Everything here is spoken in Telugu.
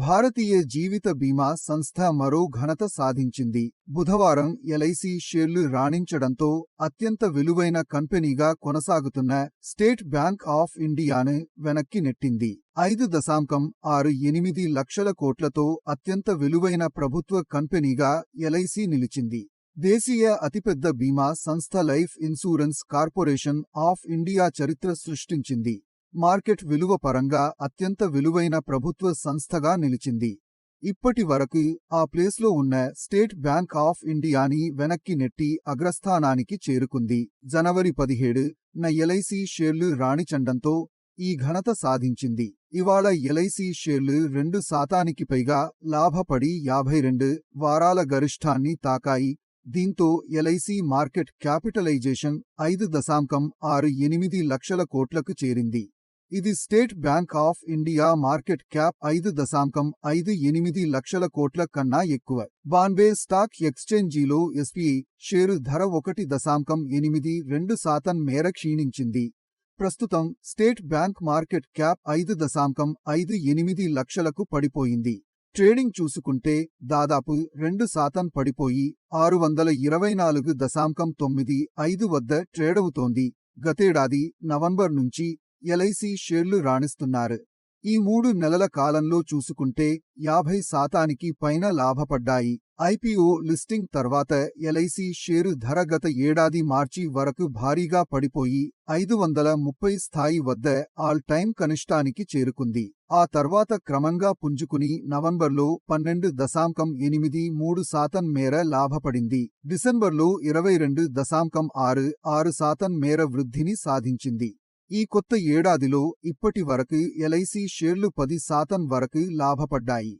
భారతీయ జీవిత బీమా సంస్థ మరో ఘనత సాధించింది. బుధవారం ఎల్ఐసి షేర్లు రాణించడంతో అత్యంత విలువైన కంపెనీగా కొనసాగుతున్న స్టేట్ బ్యాంక్ ఆఫ్ ఇండియాను వెనక్కి నెట్టింది. ఐదు దశాంకం ఆరు ఎనిమిది లక్షల కోట్లతో అత్యంత విలువైన ప్రభుత్వ కంపెనీగా ఎల్ఐసి నిలిచింది. దేశీయ అతిపెద్ద బీమా సంస్థ Life Insurance Corporation of India చరిత్ర సృష్టించింది. మార్కెట్ విలువ పరంగా అత్యంత విలువైన ప్రభుత్వ సంస్థగా నిలిచింది. ఇప్పటి వరకు ఆ ప్లేస్లో ఉన్న స్టేట్ బ్యాంక్ ఆఫ్ ఇండియాని వెనక్కి నెట్టి అగ్రస్థానానికి చేరుకుంది. జనవరి పదిహేడు న ఎల్ఐసి షేర్లు రాణిచండంతో ఈ ఘనత సాధించింది. ఇవాళ ఎల్ఐసి షేర్లు రెండు శాతానికి పైగా లాభపడి యాభై రెండు వారాల గరిష్టాన్ని తాకాయి. దీంతో ఎల్ఐసి మార్కెట్ క్యాపిటలైజేషన్ ఐదు దశాంకం ఆరు ఎనిమిది లక్షల కోట్లకు చేరింది. ఇది State Bank of India market cap ఐదు దశాంకం ఐదు ఎనిమిది లక్షల కోట్ల కన్నా ఎక్కువ. బాంబే స్టాక్ ఎక్స్చేంజీలో ఎస్పీఐ షేరు ధర ఒకటి దశాంకం ఎనిమిది రెండు శాతం మేర క్షీణించింది. ప్రస్తుతం స్టేట్ బ్యాంక్ మార్కెట్ క్యాప్ ఐదు దశాంకం ఐదు ఎనిమిది లక్షలకు పడిపోయింది. ట్రేడింగ్ చూసుకుంటే దాదాపు రెండు శాతం పడిపోయి ఆరు వందల ఇరవై నాలుగు దశాంకం తొమ్మిది ఐదు వద్ద ట్రేడవుతోంది. గతేడాది నవంబర్ నుంచి ఎల్ఐసి షేర్లు రాణిస్తున్నారు. ఈ మూడు నెలల కాలంలో చూసుకుంటే యాభై శాతానికి పైన లాభపడ్డాయి. ఐపీఓ లిస్టింగ్ తర్వాత ఎల్ఐసి షేరు ధర గత ఏడాది మార్చి వరకు భారీగా పడిపోయి ఐదు వందల ముప్పై స్థాయి వద్ద ఆల్ టైం కనిష్టానికి చేరుకుంది. ఆ తర్వాత క్రమంగా పుంజుకుని నవంబర్లో పన్నెండు దశాంకం ఎనిమిది మూడు శాతం మేర లాభపడింది. డిసెంబర్లో ఇరవై రెండు దశాంకం ఆరు ఆరు శాతం మేర వృద్ధిని సాధించింది. ఈ కొత్త ఏడాదిలో ఇప్పటి వరకు ఎల్ఐసి షేర్లు పది శాతం వరకు లాభపడ్డాయి.